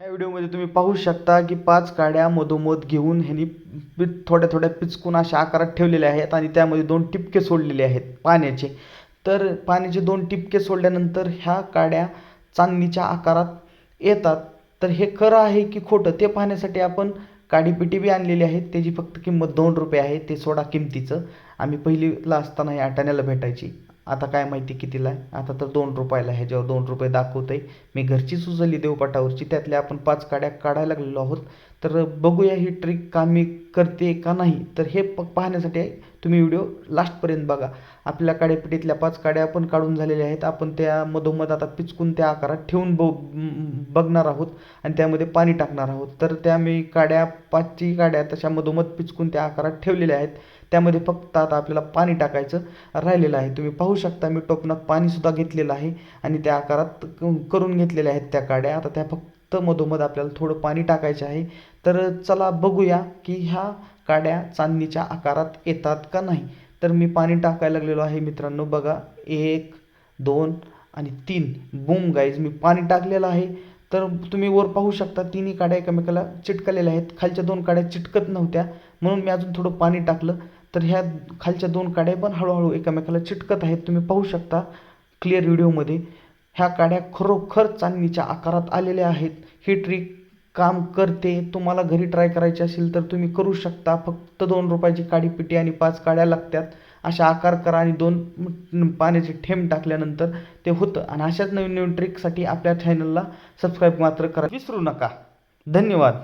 ह्या व्हिडिओमध्ये तुम्ही पाहू शकता की पाच काड्या मधोमध घेऊन ह्यांनी पि थोड्या थोड्या पिचकून अशा आकारात ठेवलेल्या आहेत आणि त्यामध्ये दोन टिपके सोडलेले आहेत पाण्याचे. तर पाण्याचे दोन टिपके सोडल्यानंतर ह्या काड्या चांदणीच्या आकारात येतात. तर हे खरं आहे की खोटं? ते पाहण्यासाठी आपण काडीपिटी बी आणलेली आहे. त्याची फक्त किंमत दोन रुपये आहे. ते सोडा किमतीचं. आम्ही पहिलीला असताना हे अटाण्याला भेटायची. आता काय माहिती कितीला आहे? आता तर दोन रुपयाला ह्याच्यावर दोन रुपये दाखवत आहे मी घरची उचलली देवपाटावरची त्यातल्या आपण पाच काड्या काढायला लागलेलो आहोत. तर बघूया ही ट्रिक कामी करते का नाही. तर हे प पाहण्यासाठी तुम्ही व्हिडिओ लास्टपर्यंत बघा. आपल्या काड्यापिटीतल्या पाच काड्या आपण काढून झालेल्या आहेत. आपण त्या मधोमध आता पिचकून त्या आकारात ठेवून ब बघणार आहोत आणि त्यामध्ये पाणी टाकणार आहोत. तर त्या मी काड्या पाचची काड्या तशा मधोमध पिचकून त्या आकारात ठेवलेल्या आहेत. त्यामध्ये फक्त आता आपल्याला पाणी टाकायचं राहिलेलं आहे. तुम्ही पाहू शकता मी टोपणात पाणीसुद्धा घेतलेलं आहे आणि त्या आकारात क- करून घेतलेल्या आहेत त्या काड्या. आता त्या फक्त तर मधोमध आपल्याला थोडं पाणी टाकायचं आहे. तर चला बघूया की ह्या काड्या चांदणीच्या आकारात येतात का नाही. तर मी पाणी टाकायला लागलेलो आहे मित्रांनो. बघा एक दोन आणि तीन. बूम गाईज मी पाणी टाकलेलं आहे. तर तुम्ही वर पाहू शकता तिन्ही काड्या एकमेकाला चिटकलेल्या आहेत. खालच्या दोन काड्या चिटकत नव्हत्या. म्हणून मी अजून थोडं पाणी टाकलं. तर ह्या खालच्या दोन काड्या पण हळूहळू एकमेकाला चिटकत आहेत. तुम्ही पाहू शकता क्लिअर व्हिडिओमध्ये ह्या काड्या खरोखर चांदणीच्या आकारात आलेल्या आहेत. ही ट्रिक काम करते. तुम्हाला घरी ट्राय करायची असेल तर तुम्ही करू शकता. फक्त दोन रुपयाची काडी पिटी आणि पाच काड्या लागतात. अशा आकार करा आणि दोन पाण्याचे थेंब टाकल्यानंतर ते होतं. आणि अशाच नवीन नवीन ट्रिकसाठी आपल्या चॅनलला सबस्क्राईब मात्र करा. विसरू नका. धन्यवाद.